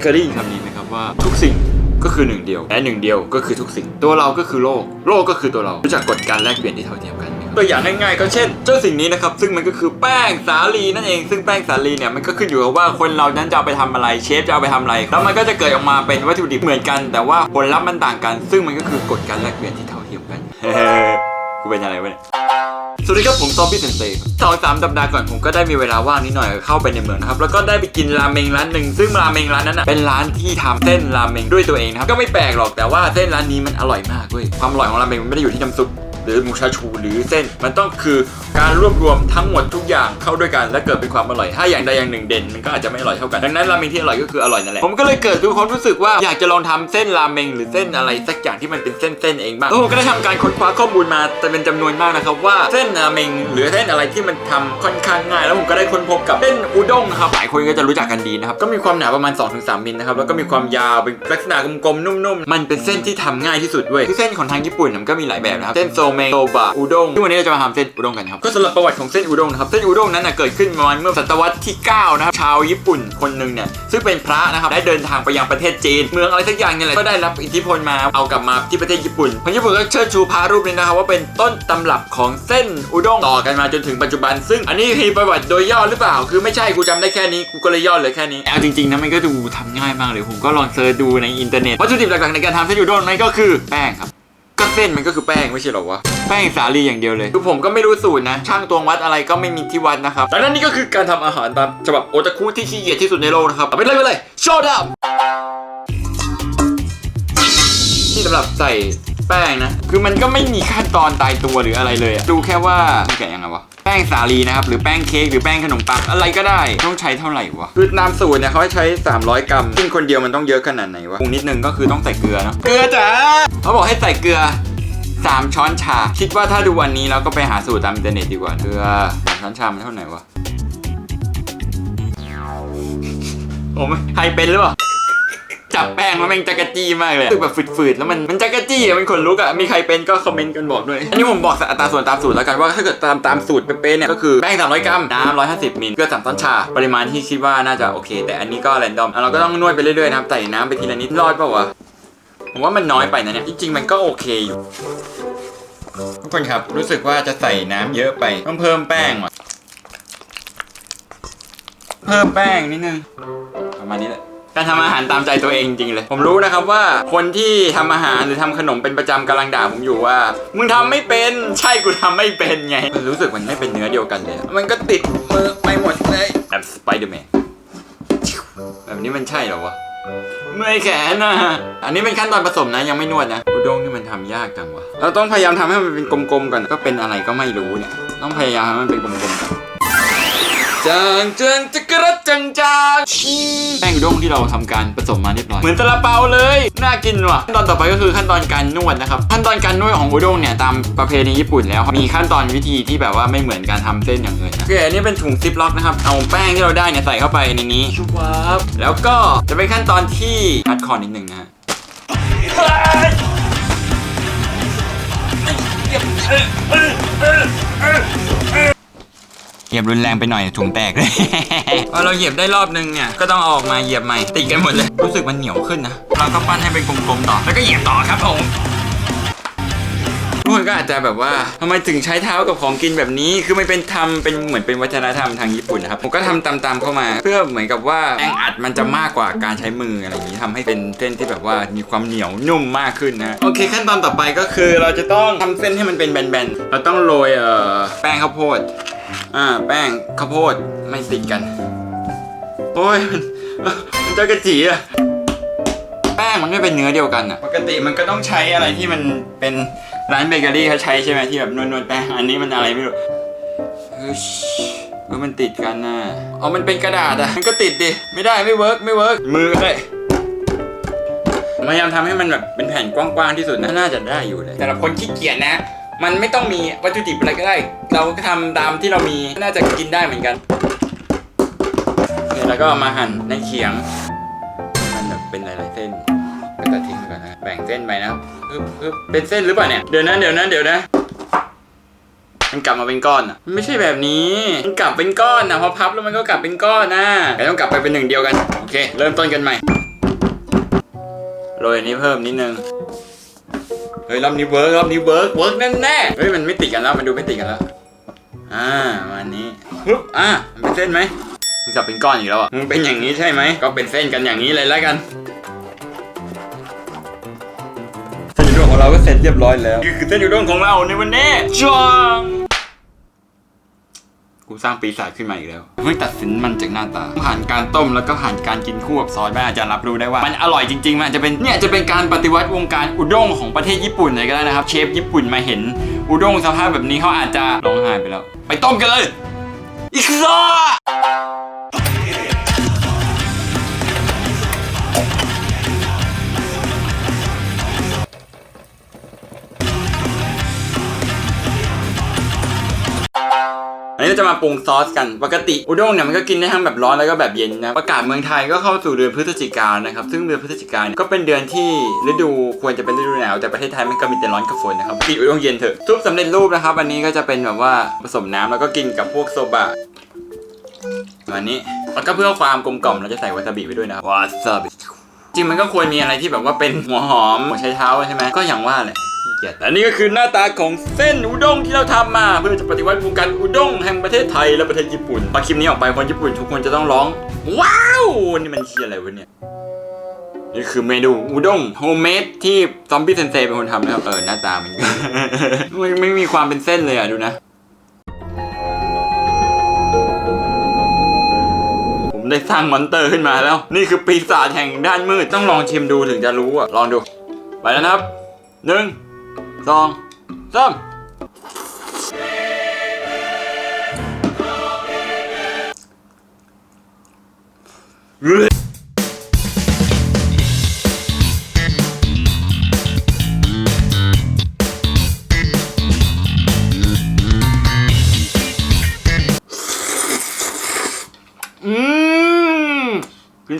เคยได้ยินคำนี้ไหมครับว่าทุกสิ่งก็คือหนึ่งเดียวและหนึ่งเดียวก็คือทุกสิ่ง ตัวเราก็คือโลก โลกก็คือตัวเรารู้จักกฎการแลกเปลี่ยนที่เท่าเทียมกันไหมครับตัวอย่างง่ายๆก็เช่นเจ้าสิ่งนี้นะครับซึ่งมันก็คือแป้งสาลีนั่นเองซึ่งแป้งสาลีเนี่ยมันก็ขึ้นอยู่กับว่าคนเรานั้นจะเอาไปทำอะไรเชฟจะเอาไปทำอะไรแล้วมันก็จะเกิดออกมาเป็นวัตถุดิบเหมือนกัน แต่ว่าผลลัพธ์มันต่างกัน ซึ่งมันก็คือกฎการแลกเปลี่ยนที่เท่าเทียมกันกูเป็นอะไรวะเนี่ย สวัสดีครับผมซอมบี้เซนเซ่สองสามสัปดาห์ก่อนผมก็ได้มีเวลาว่างนิดหน่อยเข้าไปในเมืองนะครับ แล้วก็ได้ไปกินราเมงร้านหนึ่งซึ่งราเมงร้านนั้นเป็นร้านที่ทำเส้นราเมงด้วยตัวเองนะครับ ก็ไม่แปลกหรอกแต่ว่าเส้นร้านนี้มันอร่อยมากเว้ย ความอร่อยของราเมงมันไม่ได้อยู่ที่น้ำซุปหรือหมูชาชูหรือเส้นมันต้องคือการรวบรวมทั้งหมดทุกอย่างเข้าด้วยกันและเกิดเป็นความอร่อย ถ้าอย่างใดอย่างหนึ่งเด่นมันก็อาจจะไม่อร่อยเท่ากัน ดังนั้นราเมงที่อร่อยก็คืออร่อยนั่นแหละ ผมก็เลยเกิดความรู้สึกว่าอยากจะลองทำเส้นราเมงหรือเส้นอะไรสักอย่างที่มันเป็นเส้นๆเองบ้างแล้ก็ได้ทำการค้นคว้าข้อมูลมาแต่เป็นจำนวนมากนะครับว่าเส้นราเมงหรือเส้นอะไรที่มันทำค่อนข้างง่าย แล้วผมก็ได้ค้นพบกับเส้นอุด้งนะครับหลายคนก็จะรู้จักกันดีนะครับก็มีความหนาประมาณ 2-3มิลนะครับแล้วก็มีความยาวเป็นลักษณะกลมๆนุ่มๆ มันเป็นเส้นที่ทำง่ายที่สุดเว้ยคือเส้นของทางญี่ปุ่นมันก็มีหลายแบบนะครับเส้นโซเมงโซบะอุด้งที่วันนี้เราจะมาทำเส้นอุด้งกันครับก็สำหรับประวัติของเส้นอุด้งนะครับเส้นอุด้งนั้นนะเกิดขึ้นประมาณเมื่อศตวรรษที่ 9 นะครับ ชาวญี่ปุ่นคนหนึ่งเนี่ยซึ่งเป็นพระนะครับได้เดินทางไปยังประเทศจีน เมืองอะไรสักอย่างเนี่ยแหละก็ได้รับอิทธิพลมาเอากลับมาที่ประเทศญี่ปุ่นคนญี่ปุ่นก็เชิดชูพระรูปนี้นะครับว่าเป็นต้นตำรับของเส้นอุด้งต่อกันมาจนถึงปัจจุบัน ซึ่งอันนี้คือประวัติโดยย่อหรือเปล่า คือไม่ใช่กูจำได้แค่นี้กูก็เลยย่อเหลยแค่นี้เอาจริงๆนะมันก็ดูทำง่ายมากเลยผมก็ลองเซิร์ชดูในอินเทอร์เน็ตวัตถุดิบหลักๆในการทำเส้นอุด้งนั่นก็คือแป้งครับก็เส้นมันก็คือแป้งไม่ใช่เหรอวะแป้งสาลีอย่างเดียวเลยคือผมก็ไม่รู้สูตรนะ ช่างตวงวัดอะไรก็ไม่มีที่วัดนะครับดังนั้นนี่ก็คือการทำอาหารตามฉบับโอตาคุที่ขี้เกียจที่สุดในโลกนะครับเอาไปเลยไปเลยโชว์ดับที่สำหรับใส่แป้งนะ คือมันก็ไม่มีขั้นตอนตายตัวหรืออะไรเลยอะดูแค่ว่ามันแกะยังไงวะแป้งสาลีนะครับ หรือแป้งเค้กหรือแป้งขนมปังอะไรก็ได้ ต้องใช้เท่าไหร่วะ คือตามสูตรเนี่ยเขาให้ใช้ 300 กรัมซึ่งคนเดียวมันต้องเยอะขนาดไหนวะปรุงนิดนึงก็คือต้องใส่เกลือเนาะเกลือจ้าเขาบอกให้ใส่เกลือ 3 ช้อนชา คิดว่าถ้าดูวันนี้เราก็ไปหาสูตรตามอินเทอร์เน็ตดีกว่าเกลือสามช้อนชามันเท่าไหร่วะโอ้ไม่ใครเป็นหรือเปล่าจับแป้งมันแม่งจักรจี้มากเลยรู้สึกแบบฝืดๆ แล้วมันมันจักรจี้อะมันขนลุกอะมีใครเป็นก็คอมเมนต์กันบอกด้วย อันนี้ผมบอกอัตราส่วนตามสูตรแล้วกันว่าถ้าเกิดตามตามสูตรเป๊ะๆเนี่ยก็คือแป้ง 300 กรัม น้ำ 150 มิลเกลือ3ช้อนชา ปริมาณที่คิดว่าน่าจะโอเค แต่อันนี้ก็แรนดอม เราก็ต้องนวดไปเรื่อยๆนะครับ ใส่น้ำไปทีละนิด รอดเปล่าวะ ผมว่ามันน้อยไปนะเนี่ย จริงๆ มันก็โอเคอยู่ ทุกคนครับ รู้สึกว่าจะใส่น้ำเยอะไป ต้องเพิ่มแป้งว่ะ เพิ่มแป้งนิดนึง ประมาณนี้แหละการทำอาหารตามใจตัวเองจริงๆเลย ผมรู้นะครับว่าคนที่ทำอาหารหรือทำขนมเป็นประจำกำลังด่าผมอยู่ว่า มึงทำไม่เป็นใช่กูทำไม่เป็นไงรู้สึกมันไม่เป็นเนื้อเดียวกันเลย มันก็ติดมือไปหมดเลยแบบสไปเดอร์แมนแบบนี้มันใช่เหรอวะ เมื่อยแขนอะ อันนี้เป็นขั้นตอนผสมนะยังไม่นวดนะอุด้งนี่มันทำยากจังวะเราต้องพยายามทำให้มันเป็นกลมๆก่อนก็เป็นอะไรก็ไม่รู้เนี่ย ต้องพยายามให้มันเป็นกลมๆก่อน จางเจางจะกระจังจางชิงแป้งอุด้งที่เราทำการผสมมาเรียบร้อยเหมือนซาลาเปาเลยน่ากินว่ะขั้นตอนต่อไปก็คือขั้นตอนการนวดนะครับขั้นตอนการนวดของอุด้งเนี่ยตามประเพณีญี่ปุ่นแล้ว มีขั้นตอนวิธีที่แบบว่าไม่เหมือนการทำเส้นอย่างอื่นนะคืออันนี้เป็นถุงซิปล็อกนะครับเอาแป้งที่เราได้เนี่ยใส่เข้าไปในนี้ชุบวับแล้วก็จะเป็นขั้นตอนที่ฮัดคอนิดหนึ่งนะฮะเหยียบรุนแรงไปหน่อยถุงแตกเลย พอเราเหยียบได้รอบนึงเนี่ยก็ต้องเอาออกมาเหยียบใหม่ติดกันหมดเลย รู้สึกมันเหนียวขึ้นนะ เราก็ปั้นให้เป็นกลมๆต่อ แล้วก็เหยียบต่อครับผมทุกคนก็อาจจะแบบว่าทำไมถึงใช้เท้ากับของกินแบบนี้ คือมันเป็นทำเป็นเหมือนเป็นวัฒนธรรมทางญี่ปุ่นนะครับ ผมก็ทำตามๆเข้ามา เพื่อเหมือนกับว่าแรงอัดมันจะมากกว่าการใช้มืออะไรอย่างนี้ทำให้เป็นเส้นที่แบบว่ามีความเหนียวนุ่มมากขึ้นนะ โอเค ขั้นตอนต่อไปก็คือเราจะต้องทำเส้นให้มันเป็นแบนๆ เราต้องโรยเอ่อแป้งข้าวโพด อ่าแป้งข้าวโพดไม่ติดกัน โอ้ยมันจะกระจีอะแป้งมันไม่เป็นเนื้อเดียวกันอะปกติมันก็ต้องใช้อะไรที่มันเป็นร้านเบเกอรี่เขาใช้ใช่ไหมที่แบบนวดๆแป้งอันนี้มันอะไรไม่รู้เฮ้ยเออมันติดกันนะเอามันเป็นกระดาษอะมันก็ติดดิ ไม่ได้ไม่เวิร์กไม่เวิร์กมือเลยพยายามทำให้มันแบบเป็นแผ่นกว้างๆที่สุดนะน่าจะได้อยู่เลย แต่ละคนขี้เกียจนะ มันไม่ต้องมีวัตถุดิบอะไรก็ได้ เราก็ทำตามที่เรามีน่าจะกินได้เหมือนกันเนี่ยแล้วก็มาหั่นในเขียง มันแบบเป็นหลายๆเส้นก็ตัดทิ้งก่อนนะแบ่งเส้นไปนะครับปึ๊บปึ๊บเป็นเส้นหรือเปล่าเนี่ยเดี๋ยวนะเดี๋ยวนะเดี๋ยวนะมันกลับมาเป็นก้อนอะมันไม่ใช่แบบนี้มันกลับเป็นก้อนนะพอพับแล้วมันก็กลับเป็นก้อนนะแต่ต้องกลับไปเป็นหนึ่งเดียวกันโอเค เริ่มต้นกันใหม่โรยอันนี้เพิ่มนิดนึง ฮ้ยรอบนี้เวิร์กรอบนี้เวิร์กเวิร์กแน่แน่ๆเฮ้ยมันไม่ติดกันแล้วมันดูไม่ติดกันแล้วอ่าวันนี้ปึ๊บอะมันเป็นเส้นไหมมันกลับเป็นก้อนอีกแล้วอะมันเป็นอย่างนี้ใช่ไหมก็เป็นเส้นกันอย่างนี้เลยแล้วกันเส้นอุด้งของเราก็เสร็จเรียบร้อยแล้วนี่คือเส้นอุด้งของเราในวันนี้จอง กูสร้างปีศาจขึ้นมาอีกแล้วเพิ่งตัดสินมันจากหน้าตาผ่านการต้มแล้วก็ผ่านการกินคู่กับซอสแม่อาจจะรับรู้ได้ว่ามันอร่อยจริงๆ มันอาจจะเป็นเนี่ยจะเป็นการปฏิวัติวงการอุด้งของประเทศญี่ปุ่นเลยก็ได้นะครับ เชฟญี่ปุ่นมาเห็นอุด้งสภาพแบบนี้เขาอาจจะร้องไห้ไปแล้ว ไปต้มกันเลยอีกซอ อันนี้เราจะมาปรุงซอสกัน ปกติอุด้งเนี่ยมันก็กินได้ทั้งแบบร้อนแล้วก็แบบเย็นนะ ประกาศเมืองไทยก็เข้าสู่เดือนพฤศจิกายนนะครับ ซึ่งเดือนพฤศจิกายนก็เป็นเดือนที่ฤดูควรจะเป็นฤดูหนาวแต่ประเทศไทยมันก็มีแต่ร้อนกับฝนนะครับกินอุด้งเย็นเถอะซุปสำเร็จรูปนะครับอันนี้ก็จะเป็นแบบว่าผสมน้ำแล้วก็กินกับพวกโซบะวันนี้แล้วก็เพื่อความกลมกล่อมเราจะใส่วาซาบิไปด้วยนะวาซาบิจริงมันก็ควรมีอะไรที่แบบว่าเป็นหัวหอมหัวไชเท้าใช่ไหมก็อย่างว่าแหละ กียจแต่นี่ก็คือหน้าตาของเส้นอุด้งที่เราทำมา เพื่อจะปฏิวัติวงการอุด้งแห่งประเทศไทยและประเทศญี่ปุ่นพอคลิปนี้ออกไปคนญี่ปุ่นทุกคนจะต้องร้อง ว้าว นี่มันเชียอะไรวะเนี่ยนี่คือเมนูอุด้งโฮมเมดที่ซอมบี้เซนเซเป็นคนทำนะครับเออหน้าตามันไม่ไม่มีความเป็นเส้นเลยอะดูนะผมได้สร้างมอนเตอร์ขึ้นมาแล้ว นี่คือปีศาจแห่งด้านมืดต้องลองชิมดูถึงจะรู้อะ ลองดู ไปแล้วนะครับหนึ่ง สองสามเฮ้ยอืมกิ